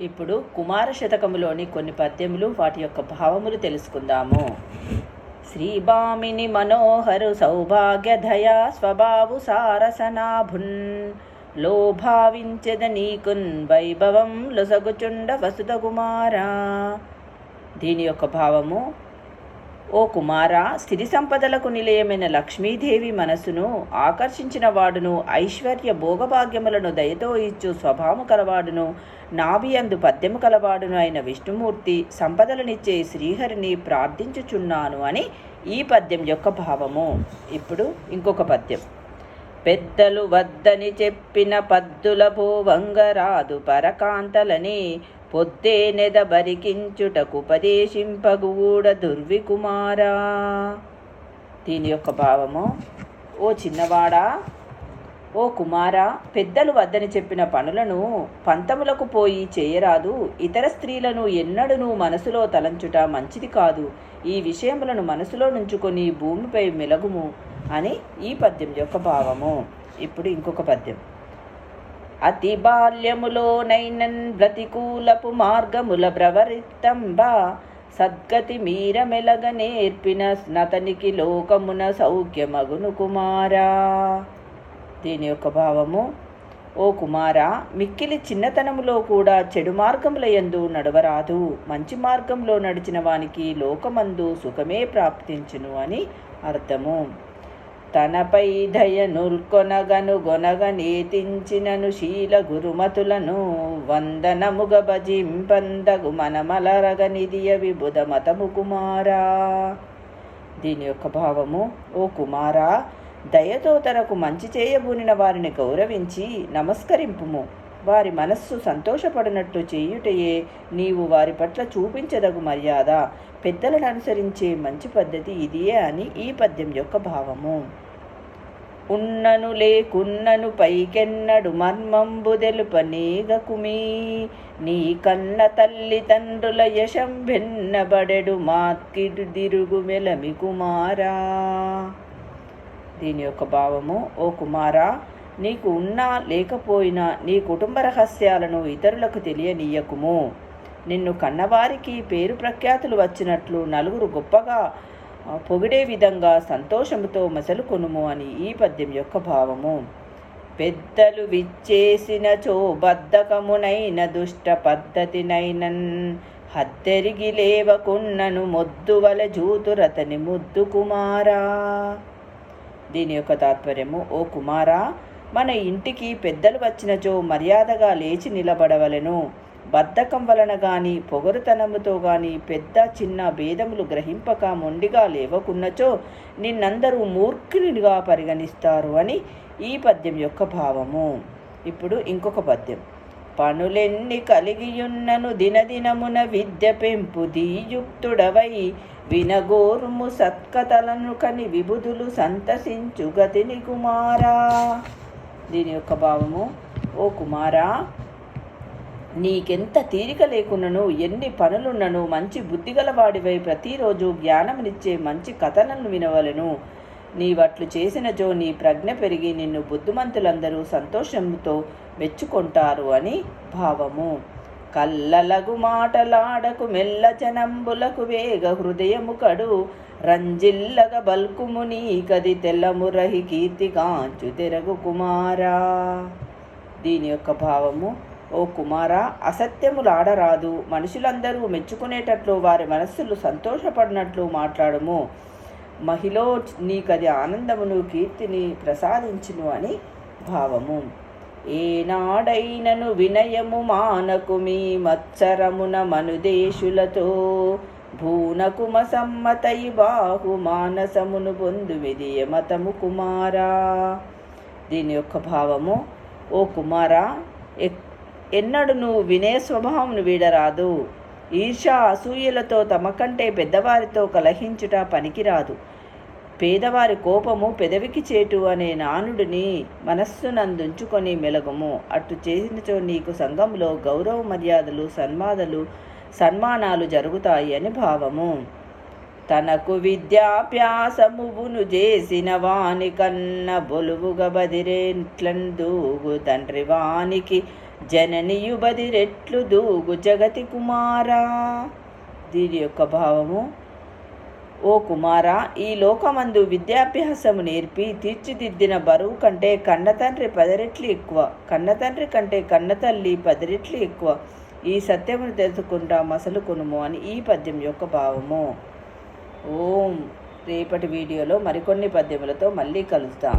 ఇప్పుడు కుమార శతకములోని కొన్ని పద్యములు వాటి యొక్క భావములు తెలుసుకుందాము. శ్రీభామిని మనోహరు సౌభాగ్యధయా స్వభావు సారసనాభున్ లోభావించద నీకున్ వైభవం లొసగుచుండ వసుధ కుమారా. దీని యొక్క భావము ఓ కుమార సిరి సంపదలకు నిలయమైన లక్ష్మీదేవి మనసును ఆకర్షించిన వాడును ఐశ్వర్య భోగభాగ్యములను దయతో ఇచ్చు స్వభావము కలవాడును నాభియందు పద్యము కలవాడును అయిన విష్ణుమూర్తి సంపదలనిచ్చే శ్రీహరిని ప్రార్థించుచున్నాను అని ఈ పద్యం యొక్క భావము. ఇప్పుడు ఇంకొక పద్యం. పెద్దలు వద్దని చెప్పిన పద్దుల భూవంగరాదు పరకాంతలని పొద్దే నెద బరికించుటకుపదేశింపగూడ దుర్వికుమారా. దీని యొక్క భావము ఓ చిన్నవాడా ఓ కుమారా పెద్దలు వద్దని చెప్పిన పనులను పంతములకు పోయి చేయరాదు. ఇతర స్త్రీలను ఎన్నడూ మనసులో తలంచుట మంచిది కాదు. ఈ విషయములను మనసులో నుంచుకొని భూమిపై మెలగుము అని ఈ పద్యం యొక్క భావము. ఇప్పుడు ఇంకొక పద్యం. అతి బాల్యములోనైనన్ ప్రతికూలపు మార్గముల ప్రవరిత్తంబా. సద్గతి మీర మెలగ నేర్పిన స్నతనికి లోకమున సౌఖ్యమగును కుమారా. దీని యొక్క భావము ఓ కుమారా మిక్కిలి చిన్నతనములో కూడా చెడు మార్గముల యందు నడవరాదు. మంచి మార్గంలో నడిచిన వానికి లోకమందు సుఖమే ప్రాప్తించును అని అర్థము. తనపై దయనుల్కొనగను గొనగ నేతించినను శీల గురుమతులను వందనముగ భజింపందగు మనమలరగనిదియ విబుధ మతము కుమారా. దీని యొక్క భావము ఓ కుమారా దయతో తనకు మంచి చేయబూనిన వారిని గౌరవించి నమస్కరింపుము. వారి మనస్సు సంతోషపడినట్టు చేయుటయే నీవు వారి పట్ల చూపించదగు మర్యాద. పెద్దలను అనుసరించే మంచి పద్ధతి ఇదియే అని ఈ పద్యం యొక్క భావము. ఉన్నను లేకున్నను పైకెన్నడు మర్మంబు తెలుపనేగకుమీ నీ కన్న తల్లి తండ్రుల యశం భిన్నబడెడు మాత్కిడు దిరుగు మెలమి కుమారా. దీని యొక్క భావము ఓ కుమారా నీకు ఉన్నా లేకపోయినా నీ కుటుంబ రహస్యాలను ఇతరులకు తెలియనీయకుము. నిన్ను కన్నవారికి పేరు ప్రఖ్యాతులు వచ్చినట్లు నలుగురు గొప్పగా పొగిడే విధంగా సంతోషముతో మసలుకొనుము అని ఈ పద్యం యొక్క భావము. పెద్దలు విచ్చేసినచో బద్ధకమునైన దుష్ట పద్ధతినైనన్ హత్తెరిగి లేవకున్నను మొద్దువల జూతురతని ముద్దు కుమారా. దీని యొక్క తాత్పర్యము ఓ కుమారా మన ఇంటికి పెద్దలు వచ్చినచో మర్యాదగా లేచి నిలబడవలెను. బద్ధకం వలన గాని పొగరుతనముతో గాని పెద్ద చిన్న భేదములు గ్రహింపక మొండిగా లేవకున్నచో నిన్నందరూ మూర్ఖునిగా పరిగణిస్తారు అని ఈ పద్యం యొక్క భావము. ఇప్పుడు ఇంకొక పద్యం. పనులెన్ని కలిగియున్నను దినదినమున విద్య పెంపు దీయుక్తుడవై వినగోరుము సత్కథలను కని విబుధులు సంతసించు గతిని కుమారా. దీని యొక్క భావము ఓ కుమారా నీకెంత తీరిక లేకున్నను ఎన్ని పనులున్నను మంచి బుద్ధిగలవాడివై ప్రతిరోజు జ్ఞానమునిచ్చే మంచి కథలను వినవలను. నీవట్లు చేసినచో నీ ప్రజ్ఞ పెరిగి నిన్ను బుద్ధిమంతులందరూ సంతోషంతో మెచ్చుకుంటారు అని భావము. కల్లలగు మాటలాడకు మెల్ల జనంబులకు వేగ హృదయము కడు. రంజిల్లగ బల్కుము నీ కది తెల్లమురహి కీర్తిగాంచు తెరగు కుమారా. దీని యొక్క భావము ఓ కుమారా అసత్యములాడరాదు. మనుషులందరూ మెచ్చుకునేటట్లు వారి మనస్సులు సంతోషపడినట్లు మాట్లాడము. మహిళ నీకది ఆనందమును కీర్తిని ప్రసాదించును అని భావము. ఏనాడైనను వినయము మానకు మీ మత్సరమున మనుదేశులతో. భూనకుమ సమ్మతై బాహు మానసమును పొందు విధియ మతము కుమారా. దీని యొక్క భావము ఓ కుమారా ఎక్- ఎన్నడు నువ్వు వినే స్వభావమును వీడరాదు. ఈర్ష అసూయలతో తమకంటే పెద్దవారితో కలహించుట పనికిరాదు. పేదవారి కోపము పెదవికి చేటు అనే నానుడిని మనస్సునందుంచుకొని మెలగము. అట్టు చేసినచో నీకు సంఘంలో గౌరవ మర్యాదలు సన్మాదలు సన్మానాలు జరుగుతాయి అని భావము. తనకు విద్యాభ్యాసమువును చేసిన వాని కన్న బొలువుగ బదిరేట్లందూగు తండ్రి వానికి జననియుబది రెట్లు దూగు జగతి కుమారా. దీని యొక్క భావము ఓ కుమారా ఈ లోకమందు విద్యాభ్యాసము నేర్పి తీర్చిదిద్దిన బరువు కంటే కన్నతండ్రి పదిరెట్లు ఎక్కువ కన్నతండ్రి కంటే కన్నతల్లి పదిరెట్లు ఎక్కువ. ఈ సత్యమును తెలుసుకుంటా మసలు కొనుము అని ఈ పద్యం యొక్క భావము. ఓం. రేపటి వీడియోలో మరికొన్ని పద్యములతో మళ్ళీ కలుస్తాం